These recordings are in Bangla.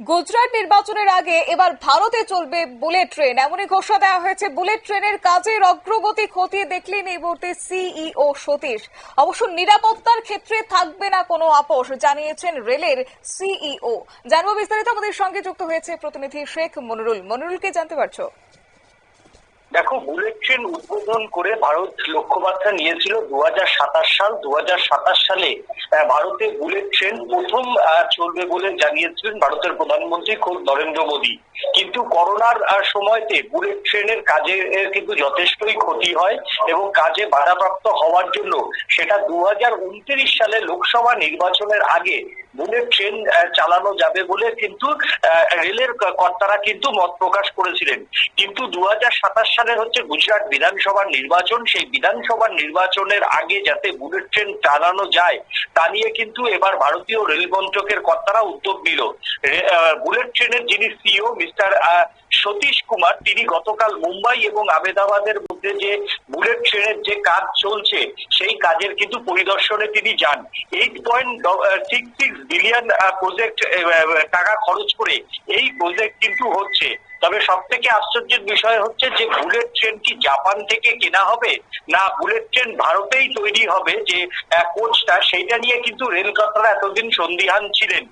গুজরাট নির্বাচনের আগে এবার ভারতে চলবে বুলেট ট্রেন। এমনই ঘোষণা দেওয়া হয়েছে। বুলেট ট্রেনের কাজের অগ্রগতি খতিয়ে দেখলেন এই মুহূর্তে সিইও সতীশ। অবশ্য নিরাপত্তার ক্ষেত্রে থাকবে না কোনো আপোষ, জানিয়েছেন রেলের সিইও। জানব বিস্তারিত আমাদের সঙ্গে যুক্ত হয়েছে প্রতিনিধি শেখ মনিরুল। মনিরুলকে জানতে পারছ? দেখো, বুলেট ট্রেন উদ্বোধন করে ভারত লক্ষ্যমাত্রা নিয়েছিল দুহাজার সাতাশ সাল। দুহাজার সাতাশ সালে ভারতে বুলেট ট্রেন প্রথম চলবে বলে জানিয়েছিলেন ভারতের প্রধানমন্ত্রী খোদ নরেন্দ্র মোদী। কিন্তু করোনার সময়তে বুলেট ট্রেনের কাজে কিন্তু যথেষ্টই ক্ষতি হয় এবং কাজে বাধাপ্রাপ্ত হওয়ার জন্য সেটা দু হাজার উনত্রিশ সালে লোকসভা নির্বাচনের আগে বুলেট ট্রেন চালানো যাবে বলে কিন্তু রেলের কর্তারা কিন্তু মত প্রকাশ করেছিলেন। কিন্তু দু হাজার সাতাশ সালে হচ্ছে গুজরাট বিধানসভার নির্বাচন, সেই বিধানসভার নির্বাচনের আগে যাতে বুলেট ট্রেন চালানো যায়, তা নিয়ে কিন্তু এবার ভারতীয় রেল মন্ত্রকের কর্তারা উদ্যোগ নিল। বুলেট ট্রেনের যিনি সিও মিস্টার সতীশ কুমার, তিনি গতকাল মুম্বাই এবং আহমেদাবাদের মধ্যে যে বুলেট ট্রেনের যে কাজ চলছে, সেই কাজের কিন্তু পরিদর্শনে তিনি যান। Eight point six six billion project টাকা খরচ করে এই প্রজেক্ট কিন্তু হচ্ছে। তবে সব থেকে আশ্চর্যের বিষয় হচ্ছে যে বুলেট ট্রেন কি জাপান থেকে কেনা হবে? না, বুলেট ট্রেন ভারতেই তৈরি হবে যে কোচটা, সেইটা নিয়ে কিন্তু রেল কর্তারা এতদিন সন্দিহান ছিলেন।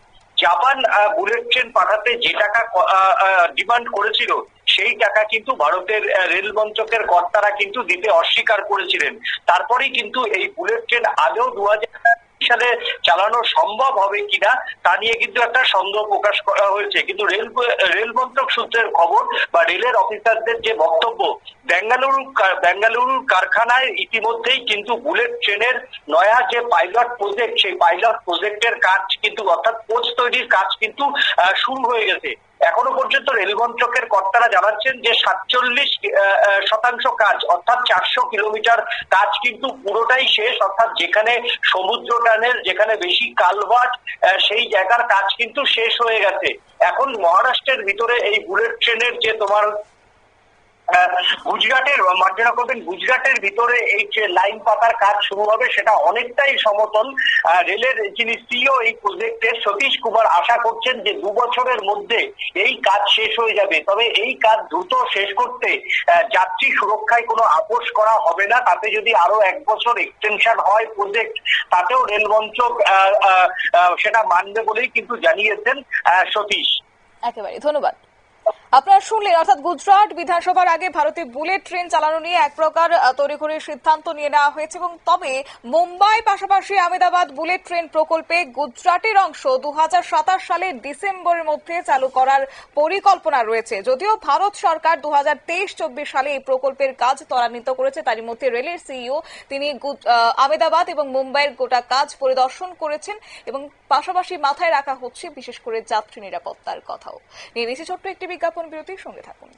জাপান বুলেট ট্রেন পাঠাতে যে টাকা ডিমান্ড করেছিল, সেই টাকা কিন্তু ভারতের রেল মন্ত্রকের কর্তারা কিন্তু দিতে অস্বীকার করেছিলেন। তারপরেই কিন্তু এই বুলেট ট্রেন আগেও দু হাজার সালে চালানো সম্ভব হবে কিনা তা নিয়ে কিন্তু একটা সন্দেহ প্রকাশ করা হয়েছে। কিন্তু রেল রেল মন্ত্রক সূত্রের খবর বা রেলের অফিসারদের যে বক্তব্য, বেঙ্গালুরু বেঙ্গালুরুর কারখানায় ইতিমধ্যেই কিন্তু বুলেট ট্রেনের নয়া যে পাইলট প্রজেক্ট, সেই পাইলট প্রজেক্টের কাজ কিন্তু, অর্থাৎ কোচ তৈরির কাজ কিন্তু শুরু হয়ে গেছে। এখনও পর্যন্ত রেল মন্ত্রকের কর্তারা জানাচ্ছেন যে সাতচল্লিশ শতাংশ কাজ, অর্থাৎ চারশো কিলোমিটার কাজ কিন্তু পুরোটাই শেষ, অর্থাৎ যেখানে সমুদ্র টানের যেখানে বেশি কালভার্ট সেই জায়গার কাজ কিন্তু শেষ হয়ে গেছে। এখন মহারাষ্ট্রের ভিতরে এই বুলেট ট্রেনের যে তোমার গুজরাটের, মার্জনা করবেন, গুজরাটের ভিতরে এই যে লাইন পাতার কাজ শুরু হবে, সেটা অনেকটাই সমতল। রেলের যিনি সিও এই প্রজেক্টের সতীশ কুমার আশা করছেন যে দু বছরের মধ্যে এই কাজ শেষ হয়ে যাবে। তবে এই কাজ দ্রুত শেষ করতে যাত্রী সুরক্ষায় কোনো আপোষ করা হবে না। তাতে যদি আরও এক বছর এক্সটেনশন হয় প্রজেক্ট তাতেও রেল মন্ত্রক সেটা মানবে বলেই কিন্তু জানিয়েছেন সতীশ। একেবারে, ধন্যবাদ। আপনারা শুনলেন অর্থাৎ গুজরাট বিধানসভার আগে ভারতে বুলেট ট্রেন চালানো নিয়ে এক প্রকার আহ, তড়িঘড়ি সিদ্ধান্ত নিয়ে নেওয়া হয়েছে এবং তবে মুম্বাই পাশাপাশি আহমেদাবাদ বুলেট ট্রেন প্রকল্পে গুজরাটের অংশ দু সালের ডিসেম্বরের মধ্যে চালু করার পরিকল্পনা রয়েছে। যদিও ভারত সরকার দু হাজার সালে এই প্রকল্পের কাজ ত্বরান্বিত করেছে তারই মধ্যে রেলের সিইও তিনি আহমেদাবাদ এবং মুম্বাইয়ের গোটা কাজ পরিদর্শন করেছেন এবং পাশাপাশি মাথায় রাখা হচ্ছে, বিশেষ করে যাত্রী নিরাপত্তার কথাও। নিয়ে নিচে ছোট্ট একটি বিজ্ঞাপন বিরতির সঙ্গে থাকুন।